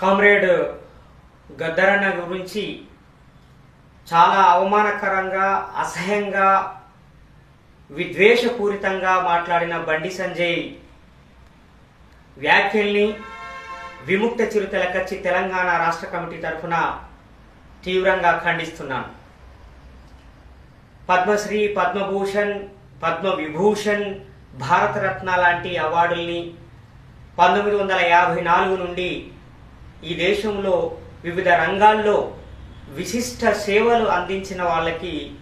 Comrade గద్దరన్న గురించి చాలా అవమానకరంగా అసహ్యంగా విద్వేషపూరితంగా మాట్లాడిన బండి సంజయ్ వ్యాఖ్యల్ని విముక్త చిరుతల కచ్చి తెలంగాణ రాష్ట్ర కమిటీ తరఫున తీవ్రంగా ఖండిస్తున్నాను. పద్మశ్రీ పద్మభూషణ్ పద్మ విభూషణ్ భారతరత్న లాంటి అవార్డుల్ని పంతొమ్మిది వందల యాభై నాలుగు నుండి ఈ దేశంలో వివిధ రంగాల్లో విశిష్ట సేవలు అందించిన వాళ్ళకి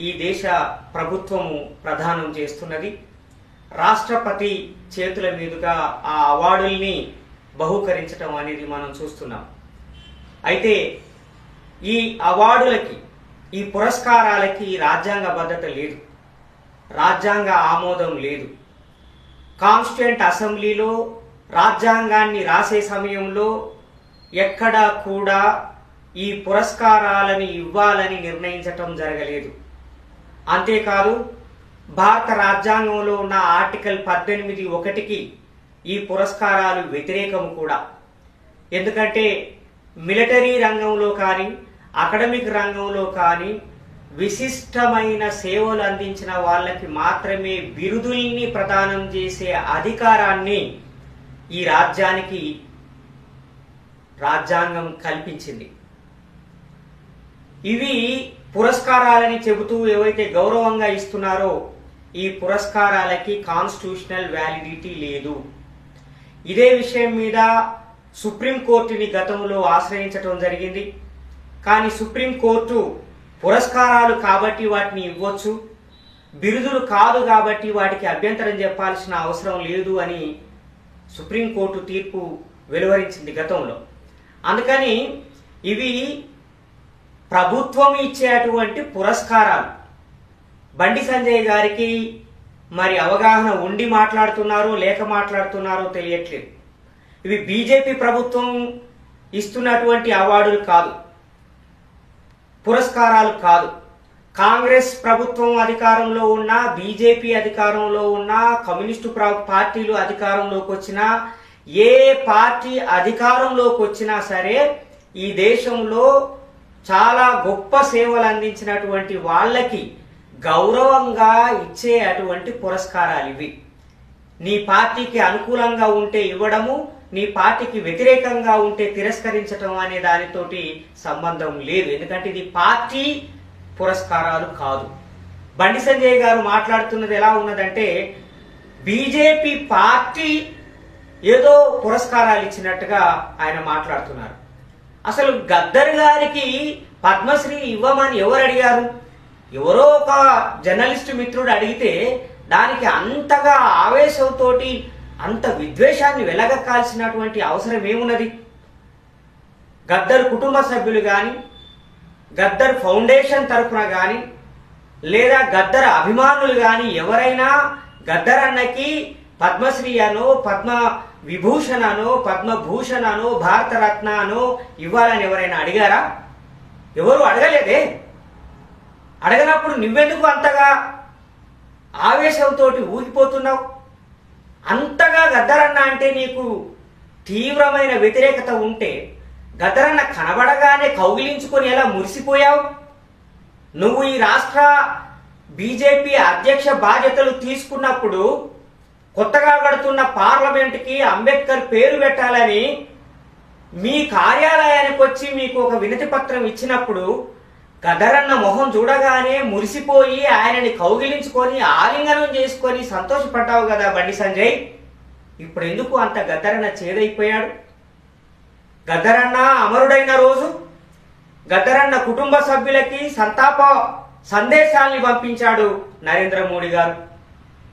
ఈ దేశ ప్రభుత్వము ప్రదానం చేస్తున్నది. రాష్ట్రపతి చేతుల మీదుగా ఆ అవార్డుల్ని బహూకరించడం అనేది మనం చూస్తున్నాం. అయితే ఈ అవార్డులకి ఈ పురస్కారాలకి రాజ్యాంగ భద్రత లేదు. రాజ్యాంగ ఆమోదం లేదు. కాన్స్టిట్యూంట్ అసెంబ్లీలో రాజ్యాంగాన్ని రాసే సమయంలో ఎక్కడా కూడా ఈ పురస్కారాలని ఇవ్వాలని నిర్ణయించటం జరగలేదు. అంతేకాదు భారత రాజ్యాంగంలో ఉన్న ఆర్టికల్ పద్దెనిమిది ఒకటికి ఈ పురస్కారాలు వ్యతిరేకము కూడా. ఎందుకంటే మిలిటరీ రంగంలో కానీ అకాడమిక్ రంగంలో కానీ విశిష్టమైన సేవలు అందించిన వాళ్ళకి మాత్రమే బిరుదుల్ని ప్రదానం చేసే అధికారాన్ని ఈ రాజ్యానికి రాజ్యాంగం కల్పించింది. ఇవి పురస్కారాలని చెబుతూ ఏవైతే గౌరవంగా ఇస్తున్నారో ఈ పురస్కారాలకి కాన్స్టిట్యూషనల్ వ్యాలిడిటీ లేదు. ఇదే విషయం మీద సుప్రీంకోర్టుని గతంలో ఆశ్రయించటం జరిగింది. కానీ సుప్రీంకోర్టు పురస్కారాలు కాబట్టి వాటిని ఇవ్వచ్చు బిరుదులు కాదు కాబట్టి వాటికి అభ్యంతరం చెప్పాల్సిన అవసరం లేదు అని సుప్రీంకోర్టు తీర్పు వెలువరించింది గతంలో. అందుకని ఇవి ప్రభుత్వం ఇచ్చేటువంటి పురస్కారాలు. బండి సంజయ్ గారికి మరి అవగాహన ఉండి మాట్లాడుతున్నారో లేక మాట్లాడుతున్నారో తెలియట్లేదు. ఇవి బీజేపీ ప్రభుత్వం ఇస్తున్నటువంటి అవార్డులు కాదు. పురస్కారాలు కాదు. కాంగ్రెస్ ప్రభుత్వం అధికారంలో ఉన్న బీజేపీ అధికారంలో ఉన్న కమ్యూనిస్టు పార్టీలు అధికారంలోకి వచ్చినా ఏ పార్టీ అధికారంలోకి వచ్చినా సరే ఈ దేశంలో చాలా గొప్ప సేవలు అందించినటువంటి వాళ్ళకి గౌరవంగా ఇచ్చే అటువంటి పురస్కారాలు ఇవి. నీ పార్టీకి అనుకూలంగా ఉంటే ఇవ్వడము నీ పార్టీకి వ్యతిరేకంగా ఉంటే తిరస్కరించడం అనే దానితోటి సంబంధం లేదు. ఎందుకంటే ఇది పార్టీ పురస్కారాలు కాదు. బండి సంజయ్ గారు మాట్లాడుతున్నది ఎలా ఉన్నదంటే బీజేపీ పార్టీ ఏదో పురస్కారాలు ఇచ్చినట్టుగా ఆయన మాట్లాడుతున్నారు. అసలు గద్దర్ గారికి పద్మశ్రీ ఇవ్వమని ఎవరు అడిగారు? ఎవరో ఒక జర్నలిస్ట్ మిత్రుడు అడిగితే దానికి అంతగా ఆవేశంతోటి అంత విద్వేషాన్ని వెలగక్కాల్సినటువంటి అవసరం ఏమున్నది? గద్దర్ కుటుంబ సభ్యులు కానీ గద్దర్ ఫౌండేషన్ తరఫున కానీ లేదా గద్దర్ అభిమానులు కానీ ఎవరైనా గద్దర్ అన్నకి పద్మశ్రీ అనో పద్మ విభూషణ్ అనో పద్మభూషణ్ అనో భారతరత్న అనో ఇవ్వాలని ఎవరైనా అడిగారా? ఎవరు అడగలేదే? అడగనప్పుడు నువ్వెందుకు అంతగా ఆవేశంతో ఊగిపోతున్నావు? అంతగా గద్దరన్న అంటే నీకు తీవ్రమైన వ్యతిరేకత ఉంటే గదరన్న కనబడగానే కౌగిలించుకొని ఎలా మురిసిపోయావు? నువ్వు ఈ రాష్ట్ర బీజేపీ అధ్యక్ష బాధ్యతలు తీసుకున్నప్పుడు కొత్తగా కడుతున్న పార్లమెంట్కి అంబేద్కర్ పేరు పెట్టాలని మీ కార్యాలయానికి వచ్చి మీకు ఒక వినతి పత్రం ఇచ్చినప్పుడు గదరన్న మొహం చూడగానే మురిసిపోయి ఆయనని కౌగిలించుకొని ఆలింగనం చేసుకొని సంతోషపడ్డావు కదా బండి సంజయ్. ఇప్పుడు ఎందుకు అంత గదరన్న చేదైపోయాడు? గద్దరన్న అమరుడైన రోజు గద్దరన్న కుటుంబ సభ్యులకి సంతాప సందేశాల్ని పంపించాడు నరేంద్ర మోడీ గారు.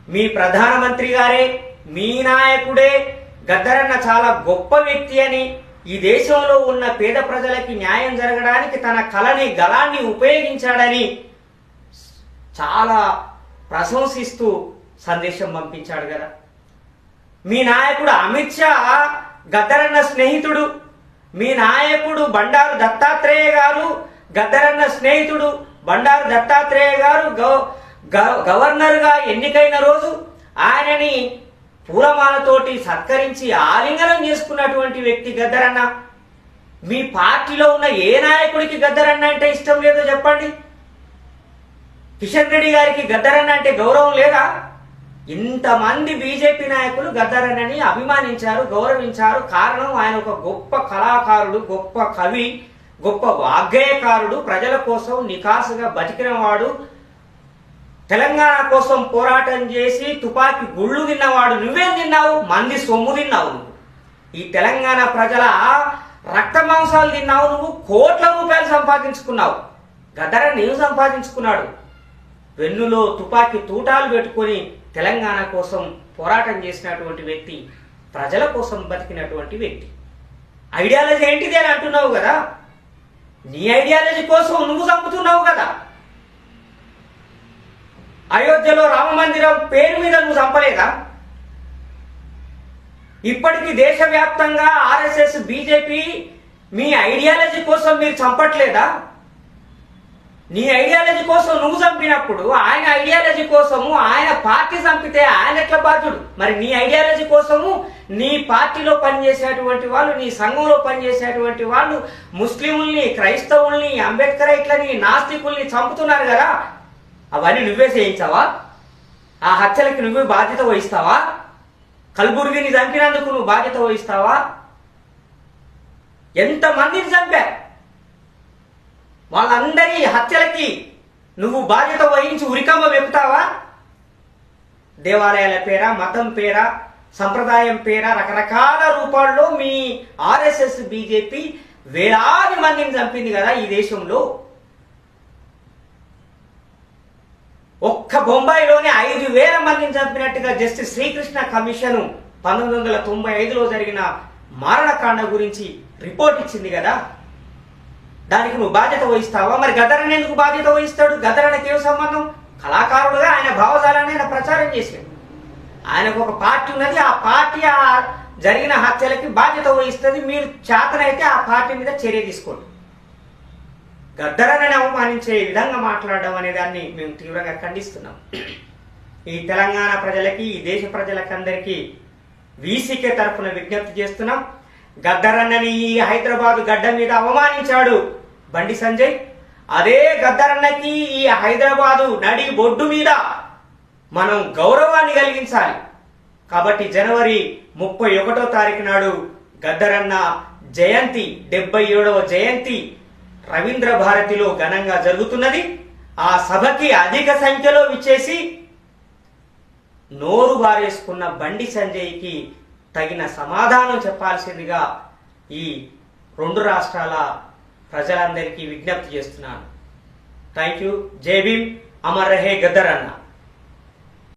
మీ ప్రధానమంత్రి గారే మీ నాయకుడే గద్దరన్న చాలా గొప్ప వ్యక్తి అని ఈ దేశంలో ఉన్న పేద ప్రజలకి న్యాయం జరగడానికి తన కళని గలాన్ని ఉపయోగించాడని చాలా ప్రశంసిస్తూ సందేశం పంపించాడు కదా. మీ నాయకుడు అమిత్ షా గద్దరన్న స్నేహితుడు. మీ నాయకుడు బండారు దత్తాత్రేయ గారు గద్దరన్న స్నేహితుడు బండారు దత్తాత్రేయ గారు గవ- గవర్నర్గా ఎన్నికైన రోజు ఆయనని పూలమాలతోటి సత్కరించి ఆలింగనం చేసుకున్నటువంటి వ్యక్తి గద్దరన్న. మీ పార్టీలో ఉన్న ఏ నాయకుడికి గద్దరన్న అంటే ఇష్టం లేదో చెప్పండి. కిషన్ రెడ్డి గారికి గద్దరన్న అంటే గౌరవం లేదా? ఇంతమంది బీజేపీ నాయకులు గద్దరన్నని అభిమానించారు గౌరవించారు. కారణం ఆయన ఒక గొప్ప కళాకారుడు గొప్ప కవి గొప్ప వాగ్గేయకారుడు. ప్రజల కోసం నికాసుగా బతికినవాడు. తెలంగాణ కోసం పోరాటం చేసి తుపాకీ గుళ్ళు తిన్నవాడు. నువ్వేం తిన్నావు? మంది సొమ్ము తిన్నావు ఈ తెలంగాణ ప్రజల రక్త మాంసాలు తిన్నావు నువ్వు. కోట్ల రూపాయలు సంపాదించుకున్నావు. గద్దర నీవు సంపాదించుకున్నాడు? వెన్నులో తుపాకీ తూటాలు పెట్టుకొని తెలంగాణ కోసం పోరాటం చేసినటువంటి వ్యక్తి ప్రజల కోసం బతికినటువంటి వ్యక్తి. ఐడియాలజీ ఏంటిది అని అంటున్నావు కదా? నీ ఐడియాలజీ కోసం నువ్వు చంపుతున్నావు కదా? అయోధ్యలో రామ మందిరం పేరు మీద నువ్వు చంపలేదా? ఇప్పటికీ దేశవ్యాప్తంగా ఆర్ఎస్ఎస్ బీజేపీ మీ ఐడియాలజీ కోసం మీరు చంపట్లేదా? నీ ఐడియాలజీ కోసం నువ్వు చంపినప్పుడు ఆయన ఐడియాలజీ కోసము ఆయన పార్టీ చంపితే ఆయన ఎట్లా బాధ్యుడు? మరి నీ ఐడియాలజీ కోసము నీ పార్టీలో పనిచేసేటువంటి వాళ్ళు నీ సంఘంలో పనిచేసేటువంటి వాళ్ళు ముస్లింల్ని క్రైస్తవుల్ని అంబేద్కర్ ఇట్లని నాస్తికుల్ని చంపుతున్నారు కదా. అవన్నీ నువ్వే చేయించావా? ఆ హత్యలకి నువ్వే బాధ్యత వహిస్తావా? కల్బుర్గిని చంపినందుకు నువ్వు బాధ్యత వహిస్తావా? ఎంతమందిని చంపారు? వాళ్ళందరి హత్యలకి నువ్వు బాధ్యత వహించి ఉరికమ్మ వెపుతావా దేవాలయాల పేర మతం పేర సంప్రదాయం పేర రకరకాల రూపాల్లో మీ ఆర్ఎస్ఎస్ బీజేపీ వేలాది మందిని చంపింది కదా ఈ దేశంలో. ఒక్క బొంబాయిలోనే ఐదు వేల మందిని చంపినట్టుగా జస్టిస్ శ్రీకృష్ణ కమిషన్ పంతొమ్మిది వందల తొంభై ఐదులో జరిగిన మారణకాండ గురించి రిపోర్ట్ ఇచ్చింది కదా. దానికి నువ్వు బాధ్యత వహిస్తావా? మరి గదరని ఎందుకు బాధ్యత వహిస్తాడు? గదరనికి ఏం సంబంధం? కళాకారుడుగా ఆయన భావజాలాన్ని ఆయన ప్రచారం చేశాడు. ఆయనకు ఒక పార్టీ ఉన్నది. ఆ పార్టీ ఆ జరిగిన హత్యలకి బాధ్యత వహిస్తుంది. మీరు చేతనైతే ఆ పార్టీ మీద చర్య తీసుకోండి. గద్దరని అవమానించే విధంగా మాట్లాడడం అనే దాన్ని మేము తీవ్రంగా ఖండిస్తున్నాం. ఈ తెలంగాణ ప్రజలకి ఈ దేశ ప్రజలకందరికీ వీసీకే తరఫున విజ్ఞప్తి చేస్తున్నాం. గద్దరన్నని ఈ హైదరాబాదు గడ్డ మీద అవమానించాడు. బండి సంజయ్ అదే గద్దరన్నకి ఈ హైదరాబాదు నడి బొడ్డు మీద మనం గౌరవాన్ని కలిగించాలి. కాబట్టి జనవరి ముప్పై ఒకటో తారీఖు నాడు గద్దరన్న జయంతి డెబ్బై ఏడవ జయంతి రవీంద్ర భారతిలో ఘనంగా జరుగుతున్నది. ఆ సభకి అధిక సంఖ్యలో విచ్చేసి నోరు బారేసుకున్న బండి సంజయ్కి తగిన సమాధానం చెప్పాల్సిందిగా ఈ రెండు రాష్ట్రాల ప్రజలందరికీ విజ్ఞప్తి చేస్తున్నాను. థ్యాంక్ యూ జై భీమ్. అమర్ రహే గద్దరన్న